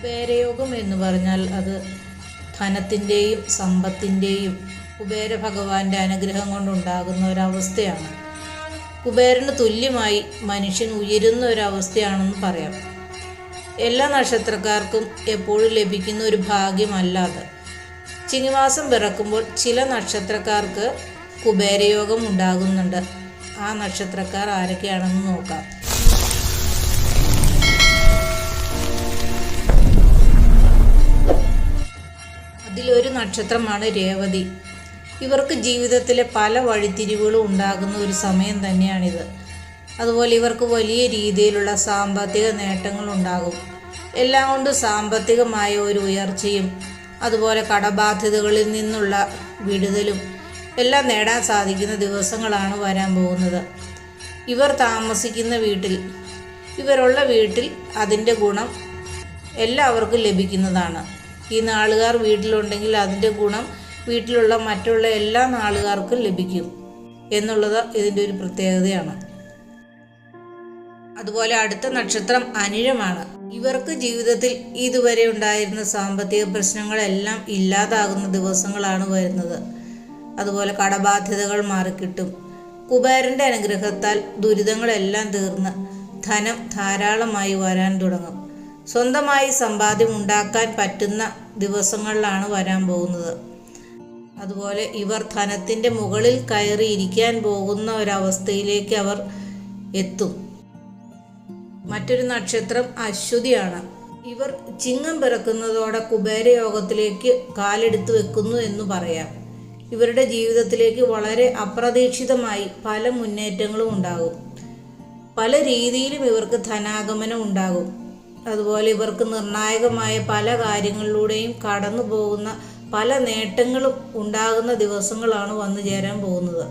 കുബേരയോഗം എന്ന് പറഞ്ഞാൽ അത് ധനത്തിന്റെയും സമ്പത്തിന്റെയും കുബേര ഭഗവാന്റെ അനുഗ്രഹം കൊണ്ടുണ്ടാകുന്ന ഒരവസ്ഥയാണ്. കുബേരന് തുല്യമായി മനുഷ്യൻ ഉയരുന്ന ഒരവസ്ഥയാണെന്ന് പറയാം. എല്ലാ നക്ഷത്രക്കാർക്കും എപ്പോഴും ലഭിക്കുന്ന ഒരു ഭാഗ്യമല്ലാതെ ചിങ്ങമാസം പിറക്കുമ്പോൾ ചില നക്ഷത്രക്കാർക്ക് കുബേരയോഗം ഉണ്ടാകുന്നുണ്ട്. ആ നക്ഷത്രക്കാർ ആരൊക്കെയാണെന്ന് നോക്കാം. നക്ഷത്രമാണ് രേവതി. ഇവർക്ക് ജീവിതത്തിലെ പല വഴിത്തിരിവുകളും ഉണ്ടാകുന്ന ഒരു സമയം തന്നെയാണിത്. അതുപോലെ ഇവർക്ക് വലിയ രീതിയിലുള്ള സാമ്പത്തിക നേട്ടങ്ങൾ ഉണ്ടാകും. എല്ലാം കൊണ്ട് സാമ്പത്തികമായ ഒരു ഉയർച്ചയും അതുപോലെ കടബാധ്യതകളിൽ നിന്നുള്ള വിടുതലും എല്ലാം നേടാൻ സാധിക്കുന്ന ദിവസങ്ങളാണ് വരാൻ പോകുന്നത്. ഇവർ താമസിക്കുന്ന വീട്ടിൽ ഇവരുള്ള വീട്ടിൽ അതിന്റെ ഗുണം എല്ലാവർക്കും ലഭിക്കുന്നതാണ്. ഈ നാളുകാർ വീട്ടിലുണ്ടെങ്കിൽ അതിന്റെ ഗുണം വീട്ടിലുള്ള മറ്റുള്ള എല്ലാ നാളുകാർക്കും ലഭിക്കും എന്നുള്ളത് ഇതിന്റെ ഒരു പ്രത്യേകതയാണ്. അതുപോലെ അടുത്ത നക്ഷത്രം അനിഴമാണ്. ഇവർക്ക് ജീവിതത്തിൽ ഇതുവരെ ഉണ്ടായിരുന്ന സാമ്പത്തിക പ്രശ്നങ്ങളെല്ലാം ഇല്ലാതാകുന്ന ദിവസങ്ങളാണ് വരുന്നത്. അതുപോലെ കടബാധ്യതകൾ മാറിക്കിട്ടും. കുബേരന്റെ അനുഗ്രഹത്താൽ ദുരിതങ്ങളെല്ലാം തീർന്ന് ധനം ധാരാളമായി വരാൻ തുടങ്ങും. സ്വന്തമായി സമ്പാദ്യം ഉണ്ടാക്കാൻ പറ്റുന്ന ദിവസങ്ങളിലാണ് വരാൻ പോകുന്നത്. അതുപോലെ ഇവർ ധനത്തിന്റെ മുകളിൽ കയറി ഇരിക്കാൻ പോകുന്ന ഒരവസ്ഥയിലേക്ക് അവർ എത്തും. മറ്റൊരു നക്ഷത്രം അശ്വതിയാണ്. ഇവർ ചിങ്ങം പിറക്കുന്നതോടെ കുബേരയോഗത്തിലേക്ക് കാലെടുത്ത് വെക്കുന്നു എന്ന് പറയാം. ഇവരുടെ ജീവിതത്തിലേക്ക് വളരെ അപ്രതീക്ഷിതമായി പല മുന്നേറ്റങ്ങളും ഉണ്ടാകും. പല രീതിയിലും ഇവർക്ക് ധനാഗമനം ഉണ്ടാകും. അതുപോലെ ഇവർക്ക് നിർണായകമായ പല കാര്യങ്ങളിലൂടെയും കടന്നു പോകുന്ന പല നേട്ടങ്ങളും ഉണ്ടാകുന്ന ദിവസങ്ങളാണ് വന്നു ചേരാൻ പോകുന്നത്.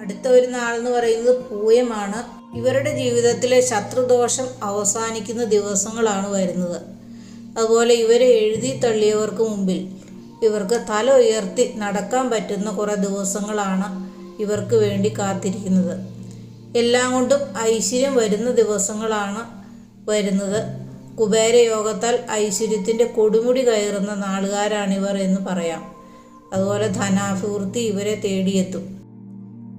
അടുത്ത ഒരു നാളെന്ന് പറയുന്നത് പൂയമാണ്. ഇവരുടെ ജീവിതത്തിലെ ശത്രുദോഷം അവസാനിക്കുന്ന ദിവസങ്ങളാണ് വരുന്നത്. അതുപോലെ ഇവരെ എഴുതി തള്ളിയവർക്ക് മുമ്പിൽ ഇവർക്ക് തല ഉയർത്തി നടക്കാൻ പറ്റുന്ന കുറേ ദിവസങ്ങളാണ് ഇവർക്ക് വേണ്ടി കാത്തിരിക്കുന്നത്. എല്ലാം കൊണ്ടും ഐശ്വര്യം വരുന്ന ദിവസങ്ങളാണ് വരുന്നത്. കുബേരയോഗത്താൽ ഐശ്വര്യത്തിന്റെ കൊടുമുടി കയറുന്ന നാളുകാരാണിവർ എന്ന് പറയാം. അതുപോലെ ധനാഭിവൃദ്ധി ഇവരെ തേടിയെത്തും.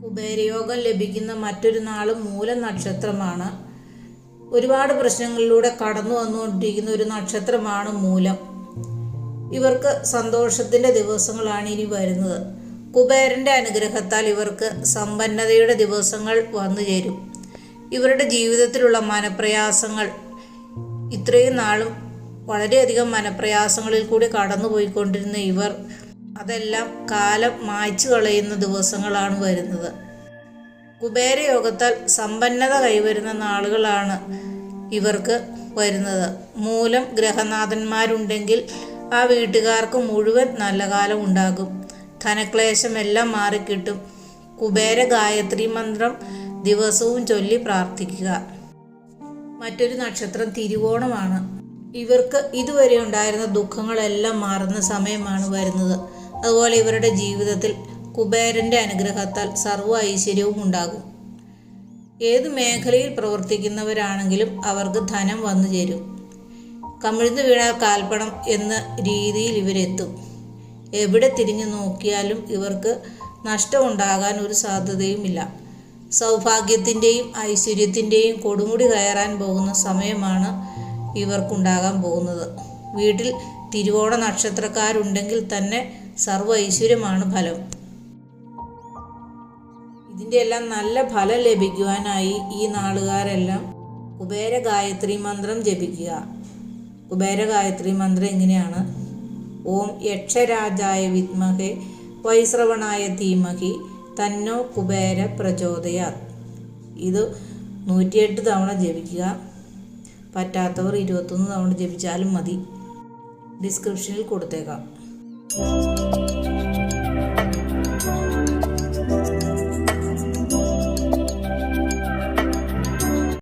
കുബേരയോഗം ലഭിക്കുന്ന മറ്റൊരു നാൾ മൂല നക്ഷത്രമാണ് ഒരുപാട് പ്രശ്നങ്ങളിലൂടെ കടന്നു വന്നുകൊണ്ടിരിക്കുന്ന ഒരു നക്ഷത്രമാണ് മൂലം. ഇവർക്ക് സന്തോഷത്തിന്റെ ദിവസങ്ങളാണ് ഇനി വരുന്നത്. കുബേരന്റെ അനുഗ്രഹത്താൽ ഇവർക്ക് സമ്പന്നതയുടെ ദിവസങ്ങൾ വന്നു ചേരും. ഇവരുടെ ജീവിതത്തിലുള്ള മനപ്രയാസങ്ങൾ ഇത്രയും നാളും വളരെയധികം മനപ്രയാസങ്ങളിൽ കൂടി കടന്നുപോയിക്കൊണ്ടിരുന്ന ഇവർ അതെല്ലാം കാലം മായ്ച്ചു കളയുന്ന ദിവസങ്ങളാണ് വരുന്നത്. കുബേരയോഗത്താൽ സമ്പന്നത കൈവരുന്ന നാളുകളാണ് ഇവർക്ക് വരുന്നത്. മൂലം ഗ്രഹനാഥന്മാരുണ്ടെങ്കിൽ ആ വീട്ടുകാർക്ക് മുഴുവൻ നല്ല കാലം ഉണ്ടാകും. ധനക്ലേശമെല്ലാം മാറിക്കിട്ടും കുബേര ഗായത്രി മന്ത്രം ദിവസവും ചൊല്ലി പ്രാർത്ഥിക്കുക. മറ്റൊരു നക്ഷത്രം തിരുവോണമാണ്. ഇവർക്ക് ഇതുവരെ ഉണ്ടായിരുന്ന ദുഃഖങ്ങളെല്ലാം മാറുന്ന സമയമാണ് വരുന്നത്. അതുപോലെ ഇവരുടെ ജീവിതത്തിൽ കുബേരന്റെ അനുഗ്രഹത്താൽ സർവ ഐശ്വര്യവും ഉണ്ടാകും. ഏത് മേഖലയിൽ പ്രവർത്തിക്കുന്നവരാണെങ്കിലും അവർക്ക് ധനം വന്നു ചേരും. കമിഴ്ന്നു വീണാൽ കാൽപ്പണം എന്ന രീതിയിൽ ഇവരെത്തും. എവിടെ തിരിഞ്ഞു നോക്കിയാലും ഇവർക്ക് നഷ്ടമുണ്ടാകാൻ ഒരു സാധ്യതയുമില്ല. സൗഭാഗ്യത്തിന്റെയും ഐശ്വര്യത്തിന്റെയും കൊടുമുടി കയറാൻ പോകുന്ന സമയമാണ് ഇവർക്കുണ്ടാകാൻ പോകുന്നത്. വീട്ടിൽ തിരുവോണ നക്ഷത്രക്കാരുണ്ടെങ്കിൽ തന്നെ സർവ ഐശ്വര്യമാണ് ഫലം. ഇതിന്റെ എല്ലാം നല്ല ഫലം ലഭിക്കുവാനായി ഈ നാളുകാരെല്ലാം കുബേര ഗായത്രി മന്ത്രം ജപിക്കുക. കുബേര ഗായത്രി മന്ത്രം എങ്ങനെയാണ്? ഓം യക്ഷരാജായ വിദ്മഹേ വൈശ്രവണായ ധീമഹി തന്നോ കുബേര പ്രചോദയാത്. ഇത് നൂറ്റിയെട്ട് തവണ ജപിക്കുക. പറ്റാത്തവർ ഇരുപത്തൊന്ന് തവണ ജപിച്ചാലും മതി. ഡിസ്ക്രിപ്ഷനിൽ കൊടുത്തേക്കാം.